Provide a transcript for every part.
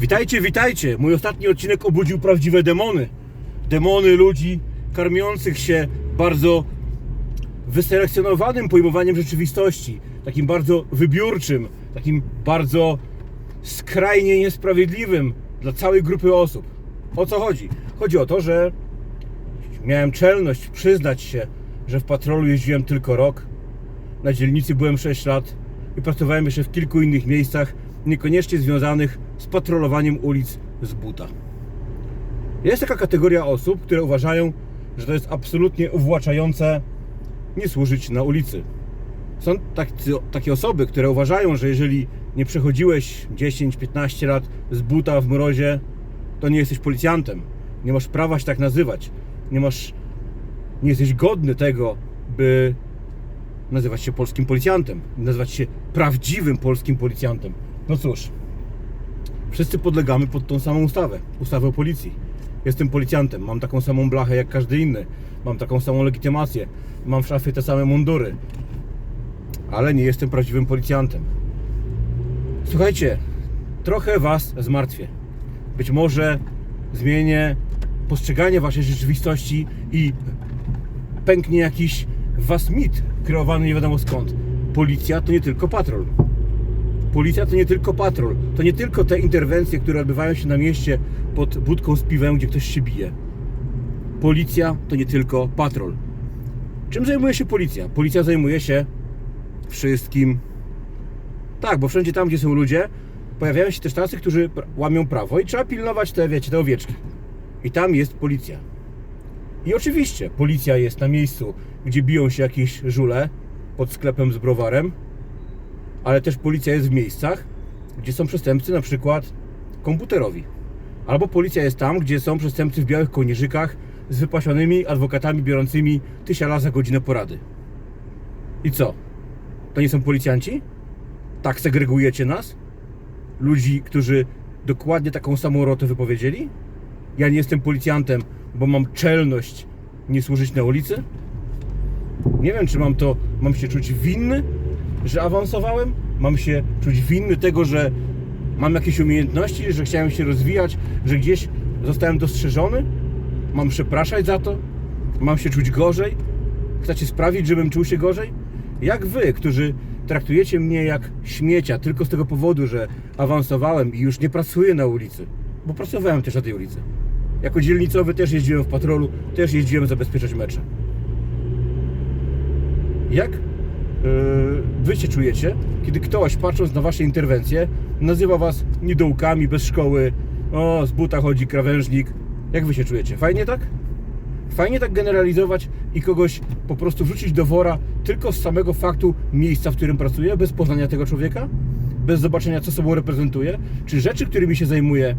Witajcie, witajcie! Mój ostatni odcinek obudził prawdziwe demony. Demony ludzi karmiących się bardzo wyselekcjonowanym pojmowaniem rzeczywistości. Takim bardzo wybiórczym, takim bardzo skrajnie niesprawiedliwym dla całej grupy osób. O co chodzi? Chodzi o to, że miałem czelność przyznać się, że w patrolu jeździłem tylko rok. Na dzielnicy byłem 6 lat i pracowałem jeszcze w kilku innych miejscach, niekoniecznie związanych z patrolowaniem ulic z buta. Jest taka kategoria osób, które uważają, że to jest absolutnie uwłaczające nie służyć na ulicy. Są tacy, takie osoby, które uważają, że jeżeli nie przechodziłeś 10-15 lat z buta w mrozie, to nie jesteś policjantem. Nie masz prawa się tak nazywać. Nie masz. Nie jesteś godny tego, by nazywać się polskim policjantem. Nazywać się prawdziwym polskim policjantem. No cóż, wszyscy podlegamy pod tą samą ustawę ustawę o policji. Jestem policjantem, mam taką samą blachę jak każdy inny, mam taką samą legitymację, mam w szafie te same mundury, ale nie jestem prawdziwym policjantem. Słuchajcie, trochę Was zmartwię. Być może zmienię postrzeganie Waszej rzeczywistości i pęknie jakiś Was mit kreowany nie wiadomo skąd. Policja to nie tylko patrol. Policja to nie tylko patrol, to nie tylko te interwencje, które odbywają się na mieście pod budką z piwem, gdzie ktoś się bije. Policja to nie tylko patrol. Czym zajmuje się policja? Policja zajmuje się wszystkim. Tak, bo wszędzie tam, gdzie są ludzie, pojawiają się też tacy, którzy łamią prawo i trzeba pilnować te, wiecie, te owieczki. I tam jest policja. I oczywiście policja jest na miejscu, gdzie biją się jakieś żule pod sklepem z browarem, ale też policja jest w miejscach, gdzie są przestępcy na przykład komputerowi. Albo policja jest tam, gdzie są przestępcy w białych kołnierzykach z wypasionymi adwokatami biorącymi tysiala za godzinę porady. I co? To nie są policjanci? Tak segregujecie nas? Ludzi, którzy dokładnie taką samą rotę wypowiedzieli? Ja nie jestem policjantem, bo mam czelność nie służyć na ulicy? Nie wiem, czy mam to, mam się czuć winny, że awansowałem? Mam się czuć winny tego, że mam jakieś umiejętności, że chciałem się rozwijać, że gdzieś zostałem dostrzeżony? Mam przepraszać za to? Mam się czuć gorzej? Chcecie sprawić, żebym czuł się gorzej? Jak wy, którzy traktujecie mnie jak śmiecia tylko z tego powodu, że awansowałem i już nie pracuję na ulicy, bo pracowałem też na tej ulicy. Jako dzielnicowy też jeździłem w patrolu, też jeździłem zabezpieczać mecze. Jak wy się czujecie, kiedy ktoś, patrząc na wasze interwencje, nazywa was niedołkami, bez szkoły, o, z buta chodzi krawężnik. Jak wy się czujecie? Fajnie tak? Fajnie tak generalizować i kogoś po prostu wrzucić do wora tylko z samego faktu miejsca, w którym pracuje, bez poznania tego człowieka, bez zobaczenia, co sobą reprezentuje, czy rzeczy, którymi się zajmuje,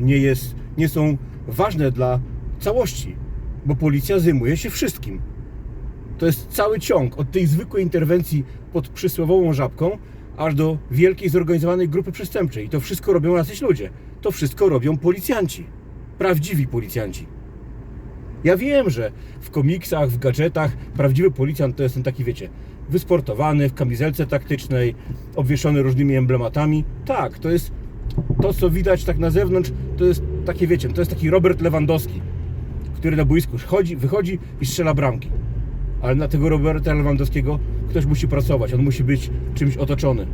nie, jest, nie są ważne dla całości, bo policja zajmuje się wszystkim. To jest cały ciąg od tej zwykłej interwencji pod przysłowiową żabką, aż do wielkiej zorganizowanej grupy przestępczej. I to wszystko robią jacyś ludzie. To wszystko robią policjanci. Prawdziwi policjanci. Ja wiem, że w komiksach, w gadżetach prawdziwy policjant to jest ten taki, wiecie, wysportowany, w kamizelce taktycznej, obwieszony różnymi emblematami. Tak, to jest to, co widać tak na zewnątrz, to jest takie, wiecie, to jest taki Robert Lewandowski, który na boisku chodzi, wychodzi i strzela bramki. Ale na tego Roberta Lewandowskiego ktoś musi pracować, on musi być czymś otoczony.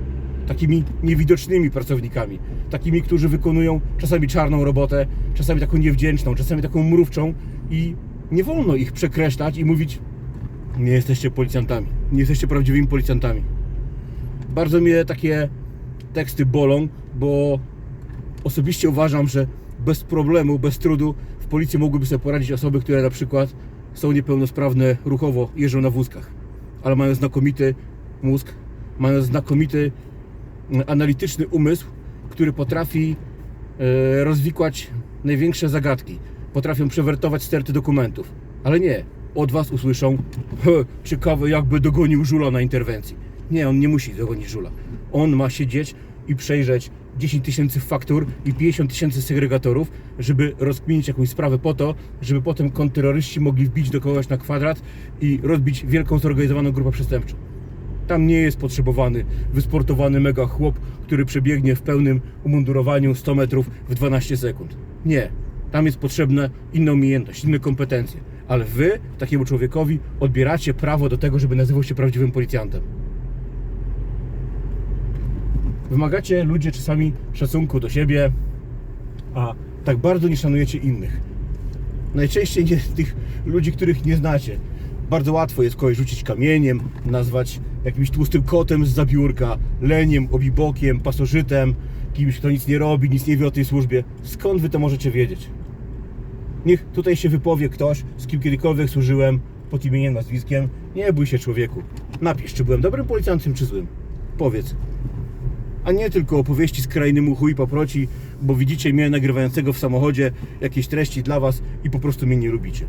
Takimi niewidocznymi pracownikami, takimi, którzy wykonują czasami czarną robotę, czasami taką niewdzięczną, czasami taką mrówczą i nie wolno ich przekreślać i mówić nie jesteście policjantami, nie jesteście prawdziwymi policjantami. Bardzo mnie takie teksty bolą, bo osobiście uważam, że bez problemu, bez trudu w policji mogłyby sobie poradzić osoby, które na przykład są niepełnosprawne ruchowo, jeżdżą na wózkach, ale mają znakomity mózg, mają znakomity mm, analityczny umysł, który potrafi e, rozwikłać największe zagadki, potrafią przewertować sterty dokumentów, ale nie, od Was usłyszą "He, ciekawe jakby dogonił żula na interwencji. Nie, on nie musi dogonić żula. On ma siedzieć i przejrzeć 10 tysięcy faktur i 50 tysięcy segregatorów, żeby rozkminić jakąś sprawę po to, żeby potem kontrterroryści mogli wbić do kogoś na kwadrat i rozbić wielką zorganizowaną grupę przestępczą. Tam nie jest potrzebowany wysportowany mega chłop, który przebiegnie w pełnym umundurowaniu 100 metrów w 12 sekund. Nie. Tam jest potrzebna inna umiejętność, inne kompetencje. Ale wy takiemu człowiekowi odbieracie prawo do tego, żeby nazywał się prawdziwym policjantem. Wymagacie ludzie czasami szacunku do siebie, a tak bardzo nie szanujecie innych. Najczęściej nie tych ludzi, których nie znacie. Bardzo łatwo jest kogoś rzucić kamieniem, nazwać jakimś tłustym kotem z zabiórka, leniem, obibokiem, pasożytem, kimś, kto nic nie robi, nic nie wie o tej służbie. Skąd wy to możecie wiedzieć? Niech tutaj się wypowie ktoś, z kim kiedykolwiek służyłem, pod imieniem, nazwiskiem. Nie bój się człowieku. Napisz, czy byłem dobrym policjantem, czy złym. Powiedz. A nie tylko opowieści z krainy muchu i paproci, bo widzicie mnie nagrywającego w samochodzie jakieś treści dla was i po prostu mnie nie lubicie.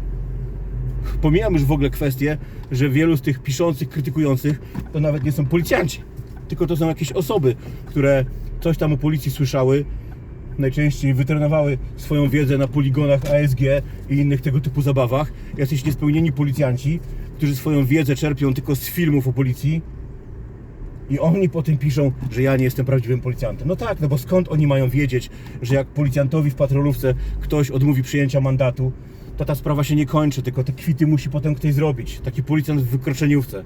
Pomijam już w ogóle kwestię, że wielu z tych piszących, krytykujących to nawet nie są policjanci, tylko to są jakieś osoby, które coś tam o policji słyszały, najczęściej wytrenowały swoją wiedzę na poligonach ASG i innych tego typu zabawach. Jacyś niespełnieni policjanci, którzy swoją wiedzę czerpią tylko z filmów o policji i oni potem piszą, że ja nie jestem prawdziwym policjantem. No tak, no bo skąd oni mają wiedzieć, że jak policjantowi w patrolówce ktoś odmówi przyjęcia mandatu, to ta sprawa się nie kończy, tylko te kwity musi potem ktoś zrobić. Taki policjant w wykroczeniówce.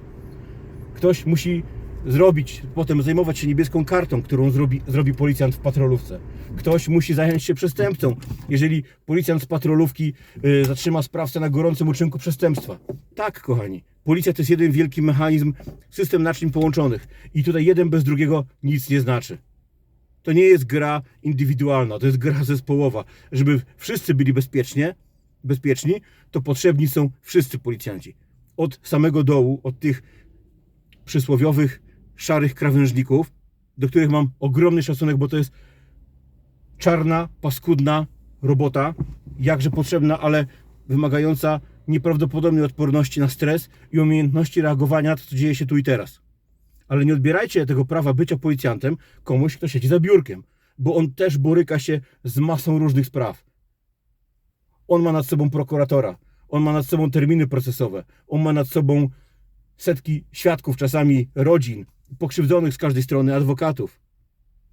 Ktoś musi zrobić, potem zajmować się niebieską kartą, którą zrobi, zrobi policjant w patrolówce. Ktoś musi zająć się przestępcą, jeżeli policjant z patrolówki y, zatrzyma sprawcę na gorącym uczynku przestępstwa. Tak, kochani. Policja to jest jeden wielki mechanizm, system naczyń połączonych. I tutaj jeden bez drugiego nic nie znaczy. To nie jest gra indywidualna, to jest gra zespołowa. Żeby wszyscy byli bezpiecznie, bezpieczni, to potrzebni są wszyscy policjanci. Od samego dołu, od tych przysłowiowych szarych krawężników, do których mam ogromny szacunek, bo to jest czarna, paskudna robota, jakże potrzebna, ale wymagająca nieprawdopodobnej odporności na stres i umiejętności reagowania na to, co dzieje się tu i teraz. Ale nie odbierajcie tego prawa bycia policjantem komuś, kto siedzi za biurkiem, bo on też boryka się z masą różnych spraw. On ma nad sobą prokuratora, on ma nad sobą terminy procesowe, on ma nad sobą setki świadków, czasami rodzin, pokrzywdzonych z każdej strony, adwokatów.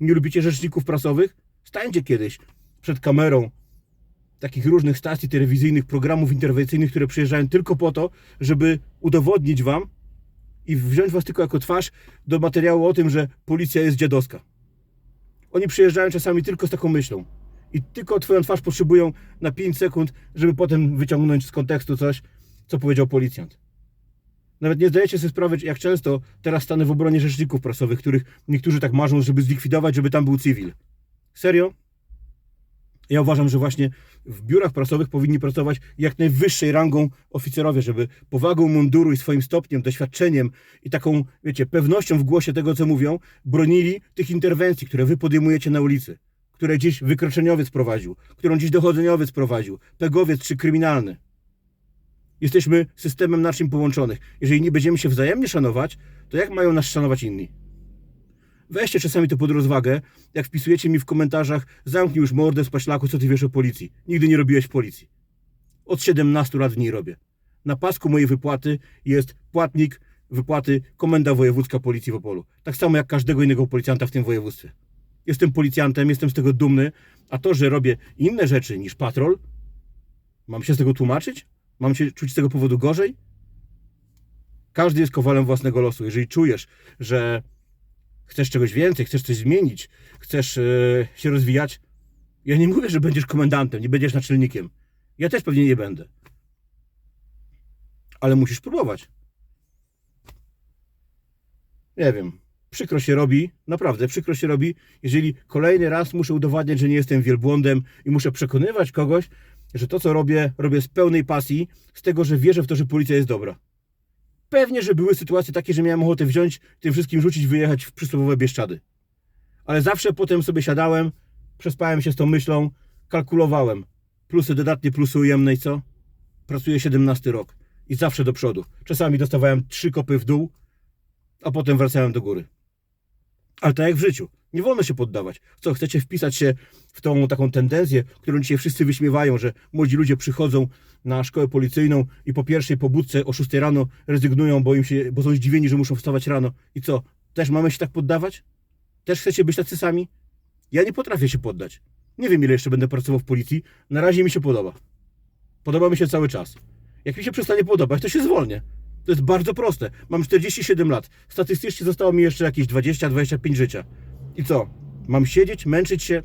Nie lubicie rzeczników prasowych? Stańcie kiedyś przed kamerą takich różnych stacji telewizyjnych, programów interwencyjnych, które przyjeżdżają tylko po to, żeby udowodnić wam i wziąć was tylko jako twarz do materiału o tym, że policja jest dziadowska. Oni przyjeżdżają czasami tylko z taką myślą. I tylko twoją twarz potrzebują na 5 sekund, żeby potem wyciągnąć z kontekstu coś, co powiedział policjant. Nawet nie zdajecie sobie sprawy, jak często teraz stanę w obronie rzeczników prasowych, których niektórzy tak marzą, żeby zlikwidować, żeby tam był cywil. Serio? Ja uważam, że właśnie w biurach prasowych powinni pracować jak najwyższej rangą oficerowie, żeby powagą munduru i swoim stopniem, doświadczeniem i taką, wiecie, pewnością w głosie tego, co mówią, bronili tych interwencji, które wy podejmujecie na ulicy, które gdzieś wykroczeniowiec prowadził, którą dziś dochodzeniowiec prowadził, pegowiec czy kryminalny. Jesteśmy systemem naczyń połączonych. Jeżeli nie będziemy się wzajemnie szanować, to jak mają nas szanować inni? Weźcie czasami to pod rozwagę, jak wpisujecie mi w komentarzach, zamknij już mordę z paślaku, co ty wiesz o policji. Nigdy nie robiłeś policji. Od 17 lat w niej robię. Na pasku mojej wypłaty jest płatnik wypłaty Komenda Wojewódzka Policji w Opolu. Tak samo jak każdego innego policjanta w tym województwie. Jestem policjantem, jestem z tego dumny, a to, że robię inne rzeczy niż patrol, mam się z tego tłumaczyć? Mam się czuć z tego powodu gorzej? Każdy jest kowalem własnego losu. Jeżeli czujesz, że chcesz czegoś więcej, chcesz coś zmienić, chcesz e, się rozwijać, ja nie mówię, że będziesz komendantem, nie będziesz naczelnikiem. Ja też pewnie nie będę. Ale musisz próbować. Nie wiem. Przykro się robi, naprawdę przykro się robi, jeżeli kolejny raz muszę udowadniać, że nie jestem wielbłądem i muszę przekonywać kogoś, że to, co robię, robię z pełnej pasji, z tego, że wierzę w to, że policja jest dobra. Pewnie, że były sytuacje takie, że miałem ochotę wziąć, tym wszystkim rzucić, wyjechać w przysłowiowe Bieszczady. Ale zawsze potem sobie siadałem, przespałem się z tą myślą, kalkulowałem. Plusy dodatnie, plusy ujemne i co? Pracuję 17 rok i zawsze do przodu. Czasami dostawałem trzy kopy w dół, a potem wracałem do góry. Ale tak jak w życiu. Nie wolno się poddawać. Co, chcecie wpisać się w tą taką tendencję, którą dzisiaj wszyscy wyśmiewają, że młodzi ludzie przychodzą na szkołę policyjną i po pierwszej pobudce o 6 rano rezygnują, bo im się, bo są zdziwieni, że muszą wstawać rano. I co? Też mamy się tak poddawać? Też chcecie być tacy sami? Ja nie potrafię się poddać. Nie wiem, ile jeszcze będę pracował w policji. Na razie mi się podoba. Podoba mi się cały czas. Jak mi się przestanie podobać, to się zwolnię. To jest bardzo proste. Mam 47 lat. Statystycznie zostało mi jeszcze jakieś 20-25 życia. I co? Mam siedzieć, męczyć się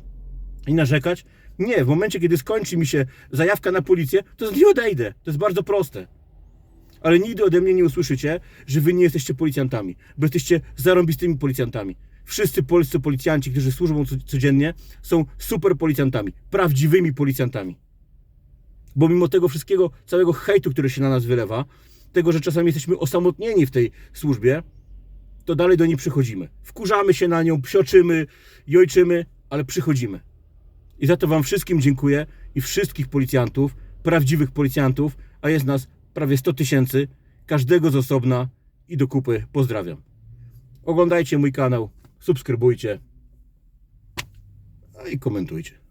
i narzekać? Nie, w momencie, kiedy skończy mi się zajawka na policję, to z niej odejdę. To jest bardzo proste. Ale nigdy ode mnie nie usłyszycie, że wy nie jesteście policjantami, bo jesteście zarąbistymi policjantami. Wszyscy polscy policjanci, którzy służą co- codziennie, są super policjantami, prawdziwymi policjantami. Bo mimo tego wszystkiego, całego hejtu, który się na nas wylewa, tego, że czasami jesteśmy osamotnieni w tej służbie, to dalej do niej przychodzimy. Wkurzamy się na nią, psioczymy, jojczymy, ale przychodzimy. I za to Wam wszystkim dziękuję i wszystkich policjantów, prawdziwych policjantów, a jest nas prawie 100 tysięcy, każdego z osobna i do kupy pozdrawiam. Oglądajcie mój kanał, subskrybujcie a i komentujcie.